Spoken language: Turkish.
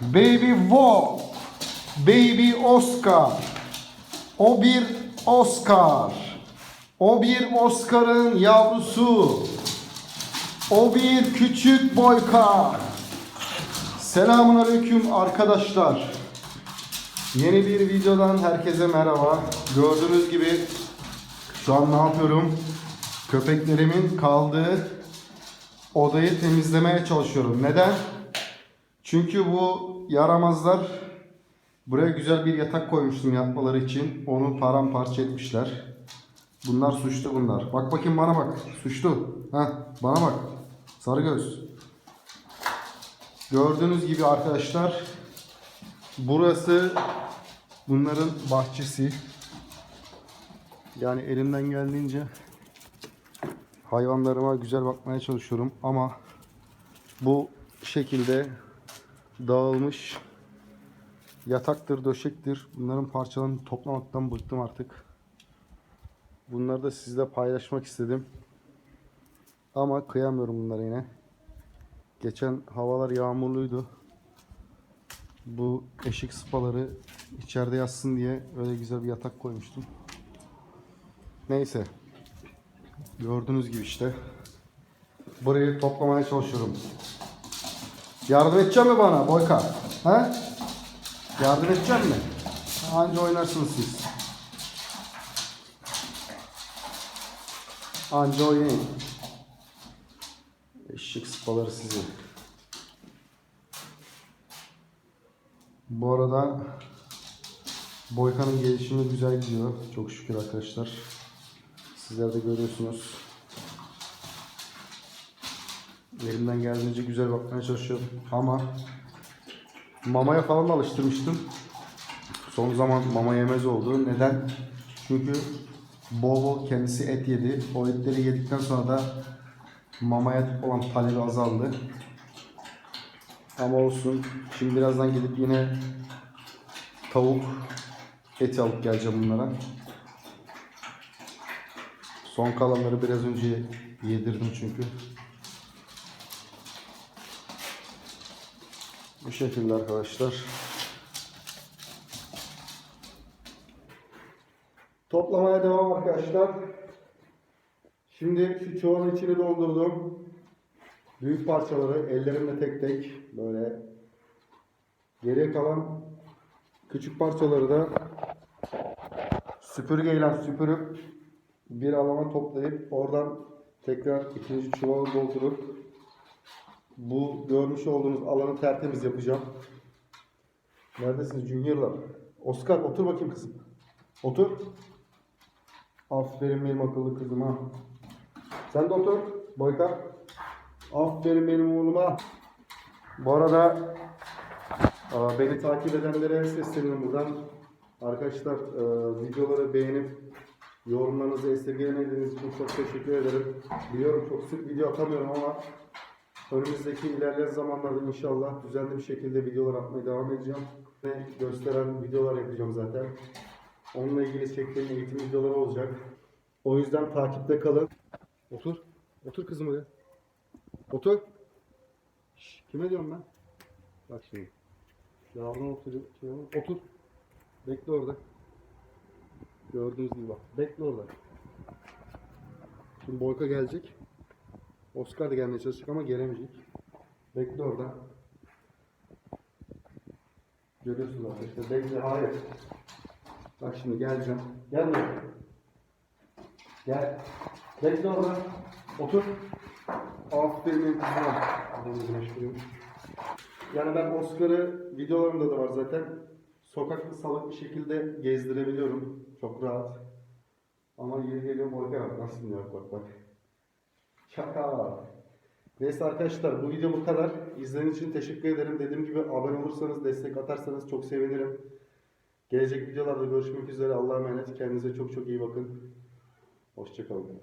Baby Wolf. Baby Oscar. O bir Oscar. O bir Oscar'ın yavrusu. O bir küçük boykar. Selamun aleyküm arkadaşlar. Yeni bir videodan herkese merhaba. Gördüğünüz gibi şu an ne yapıyorum? Köpeklerimin kaldığı odayı temizlemeye çalışıyorum. Neden? Çünkü bu yaramazlar buraya güzel bir yatak koymuştum yatmaları için. Onu paramparça etmişler. Bunlar suçlu bunlar. Bak bakayım bana bak. Suçlu. Ha, bana bak. Sarı göz. Gördüğünüz gibi arkadaşlar burası bunların bahçesi. Yani elimden geldiğince hayvanlarıma güzel bakmaya çalışıyorum ama bu şekilde dağılmış yataktır, döşektir. Bunların parçalarını toplamaktan bıktım artık. Bunları da sizle paylaşmak istedim. Ama kıyamıyorum bunlara yine. Geçen havalar yağmurluydu. Bu eşik sıpaları içeride yatsın diye öyle güzel bir yatak koymuştum. Neyse. Gördüğünüz gibi işte. Burayı toplamaya çalışıyorum. Yardım edecek mi bana Boyka? He? Yardım edecek mi? Anca oynarsınız siz. Anca oynayın. Eşek sıpaları sizi. Bu arada Boyka'nın gelişimi güzel gidiyor. Çok şükür arkadaşlar. Sizler de görüyorsunuz. Elimden geldiğince güzel bakmaya çalışıyorum. Ama mamaya falan da alıştırmıştım. Son zaman mama yemez oldu. Neden? Çünkü bol bol kendisi et yedi. O etleri yedikten sonra da mamaya olan talebi azaldı. Ama olsun. Şimdi birazdan gidip yine tavuk eti alıp geleceğim bunlara. Son kalanları biraz önce yedirdim çünkü. Bu şekilde arkadaşlar. Toplamaya devam arkadaşlar. Şimdi şu çuvalın içine doldurdum. Büyük parçaları ellerimle tek tek böyle geriye kalan küçük parçaları da süpürgeyle süpürüp bir alana toplayıp oradan tekrar ikinci çuvalı doldurup bu görmüş olduğunuz alanı tertemiz yapacağım. Neredesiniz Junior'lar? Oscar otur bakayım kızım. Otur. Aferin benim akıllı kızıma. Sen de otur. Boyka. Aferin benim oğluma. Bu arada aa, beni takip edenlere sesleniyorum buradan. Arkadaşlar e, videoları beğenip yorumlarınızı esirgemediğiniz için çok teşekkür ederim. Biliyorum çok sık video atamıyorum ama önümüzdeki ilerleyen zamanlarda inşallah düzenli bir şekilde videolar atmaya devam edeceğim. Ve gösteren videolar yapacağım zaten. Onunla ilgili çektiğim eğitim videoları olacak. O yüzden takipte kalın. Otur. Otur kızım oraya. Otur. Şş, kime diyorum ben? Bak şimdi. Yavrum otur. Otur. Bekle orada. Gördüğünüz gibi bak. Bekle orada. Şimdi Boyka gelecek. Oscar da gelmeye çalışacak ama gelemeyecek. Bekle orada. Görüyorsunuz arkadaşlar. Bekle. Hayır. Bak şimdi geleceğim. Gel buraya. Gel. Bekle orada. Otur. Aferin kızıma. Adamı meşgulüyormuş. Yani ben Oscar'ı videolarımda da var zaten. Sokakta salak bir şekilde gezdirebiliyorum. Çok rahat. Ama yeri geliyor boyka bak nasıl dinliyor bak bak. Şaka. Neyse arkadaşlar bu video bu kadar. İzlediğiniz için teşekkür ederim. Dediğim gibi abone olursanız, destek atarsanız çok sevinirim. Gelecek videolarda görüşmek üzere. Allah'a emanet. Kendinize çok çok iyi bakın. Hoşçakalın.